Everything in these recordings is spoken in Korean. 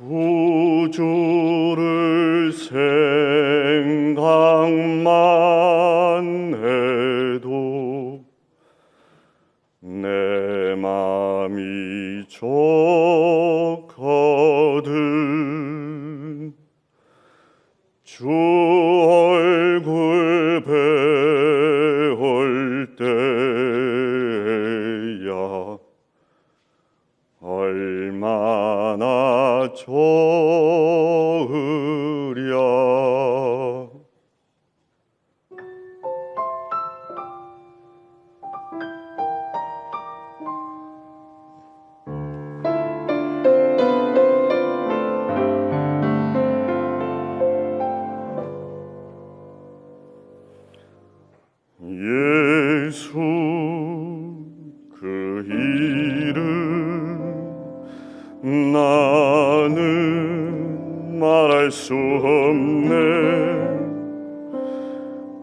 구주를 나는 말할 수 없네.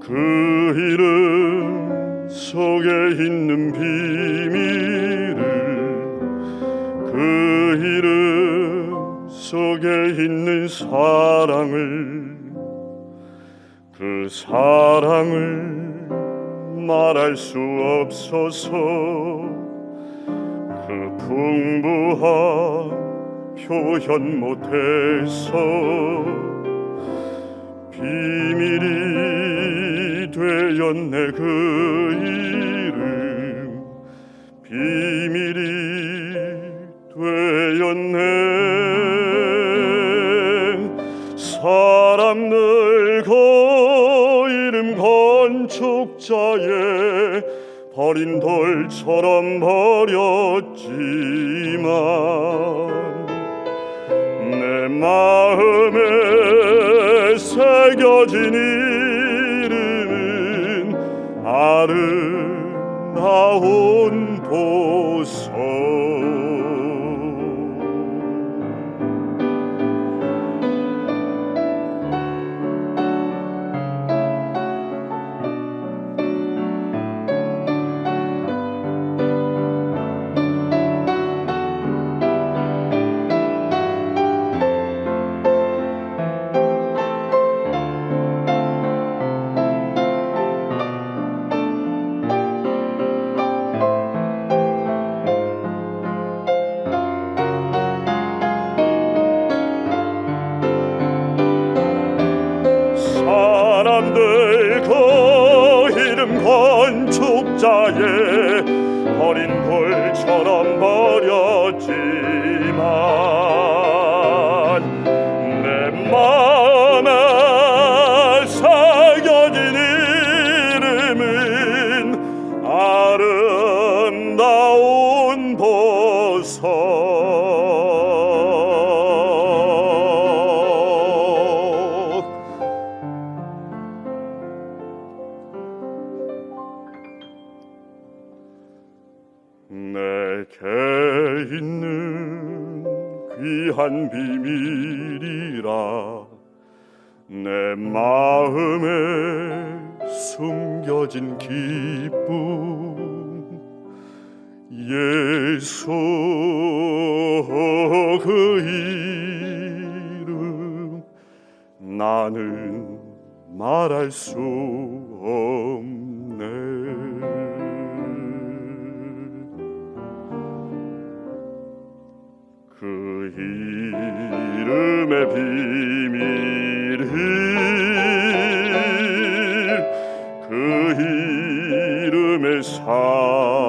그 이름 속에 있는 비밀을 그 이름 속에 있는 사랑을 그 사랑을 말할 수 없어서 그 풍부한 표현 못해서 비밀이 되었네 그 이름. 비밀이 되었네. 사람 늙어 이름 건축자의 버린 돌처럼 버렸지만 내 마음에 새겨진 이름은 아름다운 보석 사람들 그 이름 건축자의 버린 돌처럼 버렸지 내게 있는 귀한 비밀이라 내 마음에 숨겨진 기쁨. 예수 그 이름 나는 말할 수 없네 그 이름의 비밀이 그 이름의 사랑